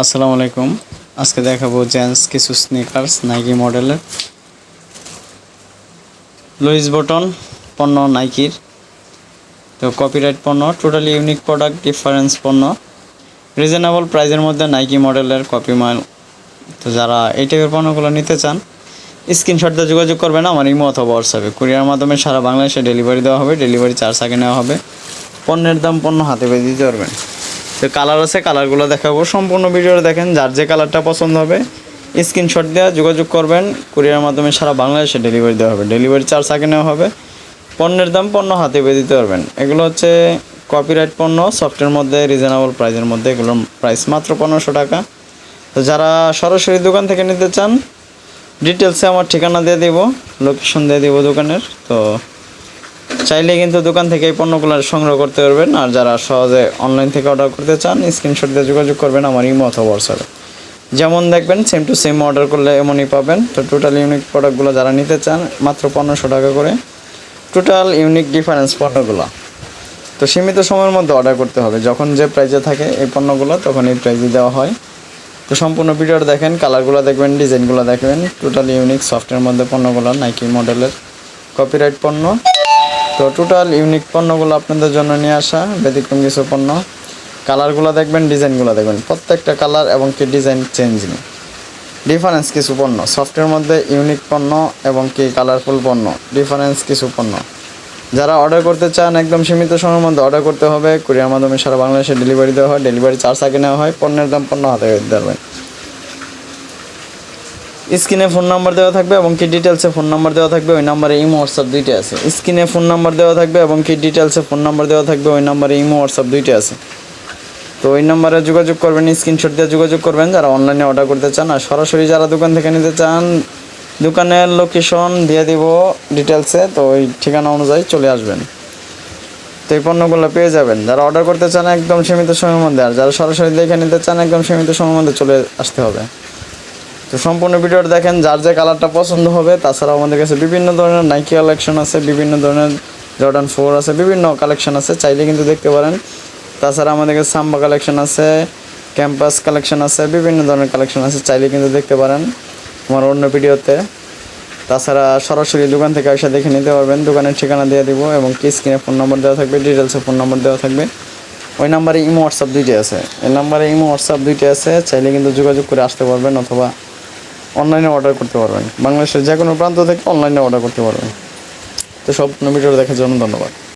আসসালামু আলাইকুম। আজকে দেখাবো জেন্টস কিছু স্নিকার্স নাইকি মডেলের লুইস বটন পণ্য নাইকির তো কপিরাইট পণ্য টোটালি ইউনিক প্রোডাক্ট ডিফারেন্স পণ্য। রিজনেবল প্রাইজের মধ্যে নাইকি মডেলের কপি মাল তো যারা এই টাইপের পণ্যগুলো নিতে চান স্ক্রিনশট দিয়ে যোগাযোগ করবেন আমার ইমো অথবা হোয়াটসঅ্যাপে কুরিয়ার মাধ্যমে সারা বাংলাদেশে ডেলিভারি দেওয়া হবে ডেলিভারি চার্জ আগে নেওয়া হবে। পণ্যের দাম, পণ্য হাতে পেয়ে দিতে পারবেন। তো কালার আছে কালারগুলো দেখাবো। সম্পূর্ণ ভিডিওটা দেখেন, যার যে কালারটা পছন্দ হবে স্ক্রিনশট দেওয়া যোগাযোগ করবেন। কুরিয়ার মাধ্যমে সারা বাংলাদেশে ডেলিভারি দেওয়া হবে। ডেলিভারি চার্জ আগে নেওয়া হবে। পণ্যের দাম পণ্য হাতে পেয়ে দিতে পারবেন। এগুলো হচ্ছে কপিরাইট পণ্য সফটের মধ্যে রিজনেবল প্রাইসের মধ্যে। এগুলোর প্রাইস মাত্র পনেরোশো টাকা। তো যারা সরাসরি দোকান থেকে নিতে চান ডিটেলসে আমার ঠিকানা দিয়ে দিব লোকেশন দিয়ে দেবো দোকানের। তো চাইলে কিন্তু দোকান থেকে এই পণ্যগুলো সংগ্রহ করতে পারবেন। আর যারা সহজে অনলাইন থেকে অর্ডার করতে চান স্ক্রিনশট দিয়ে যোগাযোগ করবেন আমার ইমো অথবা হোয়াটসঅ্যাপে। যেমন দেখবেন সেম টু সেম অর্ডার করলে এমনই পাবেন। তো টোটাল ইউনিক প্রোডাক্টগুলো যারা নিতে চান, মাত্র পনেরোশো টাকা করে। টোটাল ইউনিক ডিফারেন্স পণ্যগুলো। তো সীমিত সময়ের মধ্যে অর্ডার করতে হবে। যখন যে প্রাইজে থাকে এই পণ্যগুলো তখন এই প্রাইজে দেওয়া হয়। তো সম্পূর্ণ ভিডিওটা দেখেন কালারগুলো দেখবেন ডিজাইনগুলো দেখবেন। টোটাল ইউনিক সফটের মধ্যে পণ্যগুলো নাইকি মডেলের কপিরাইট পণ্য। তো টোটাল ইউনিক পণ্যগুলো আপনাদের জন্য নিয়ে আসা, ব্যতিক্রম কিছু পণ্য। কালারগুলো দেখবেন ডিজাইনগুলো দেখবেন। প্রত্যেকটা কালার এবং কি ডিজাইন চেঞ্জ নেই ডিফারেন্স কিছু পণ্য। সফটের মধ্যে ইউনিক পণ্য এবং কি কালারফুল পণ্য। ডিফারেন্স কিছু পণ্য। যারা অর্ডার করতে চান, একদম সীমিত সময়ের মধ্যে অর্ডার করতে হবে। কুরিয়ার মাধ্যমে সারা বাংলাদেশে ডেলিভারি দেওয়া হয় ডেলিভারি চার্জ আগে নেওয়া হয়, পণ্যের দাম পণ্য হাতে দিতে পারবেন স্ক্রিনে ফোন নাম্বার দেওয়া থাকবে এবং কি ডিটেলসে ফোন নাম্বার দেওয়া থাকবে, ওই নাম্বারে ইমো হোয়াটসঅ্যাপ দুইটা আছে। স্ক্রিনে ফোন নাম্বার দেওয়া থাকবে এবং কি ডিটেলসে ফোন নাম্বার দেওয়া থাকবে, ওই নাম্বারে ইমো হোয়াটসঅ্যাপ দুইটা আছে। তো ওই নাম্বারে যোগাযোগ করবেন স্ক্রিনশট দিয়ে যোগাযোগ করবেন, যারা অনলাইনে অর্ডার করতে চান, আর সরাসরি যারা দোকান থেকে নিতে চান, দোকানের লোকেশন দিয়ে দিব ডিটেলসে তো ওই ঠিকানা অনুযায়ী চলে আসবেন। তো এই পণ্যগুলো পেয়ে যাবেন। যারা অর্ডার করতে চান, একদম সীমিত সময়ের মধ্যে, আর যারা সরাসরি দেখে নিতে চান, একদম সীমিত সময়ের মধ্যে চলে আসতে হবে। তো সম্পূর্ণ ভিডিওটা দেখেন, যার যে কালারটা পছন্দ হবে, তাছাড়াও আমাদের কাছে বিভিন্ন ধরনের নাইকি কালেকশন আছে, বিভিন্ন ধরনের জর্ডান ফোর আছে, বিভিন্ন কালেকশন আছে, চাইলে কিন্তু দেখতে পারেন। তাছাড়া আমাদের কাছে সাম্বা কালেকশন আছে ক্যাম্পাস কালেকশন আছে, বিভিন্ন ধরনের কালেকশন আছে, চাইলে কিন্তু দেখতে পারেন আমার অন্য ভিডিওতে। তাছাড়া সরাসরি দোকান থেকে এসে দেখে নিতে পারবেন, দোকানের ঠিকানা দিয়ে দিব এবং কি স্ক্রিনে ফোন নম্বর দেওয়া থাকবে ডিটেলসে ফোন নম্বর দেওয়া থাকবে। ওই নাম্বারে ইমো হোয়াটসঅ্যাপ দুইটাই আছে। এই নাম্বারে ইমো হোয়াটসঅ্যাপ দুইটাই আছে, চাইলে কিন্তু যোগাযোগ করে আসতে পারবেন অথবা অনলাইনে অর্ডার করতে পারবেন। বাংলাদেশের যে কোনো প্রান্ত থেকে অনলাইনে অর্ডার করতে পারবেন। তো সব ভিডিও দেখার জন্য ধন্যবাদ।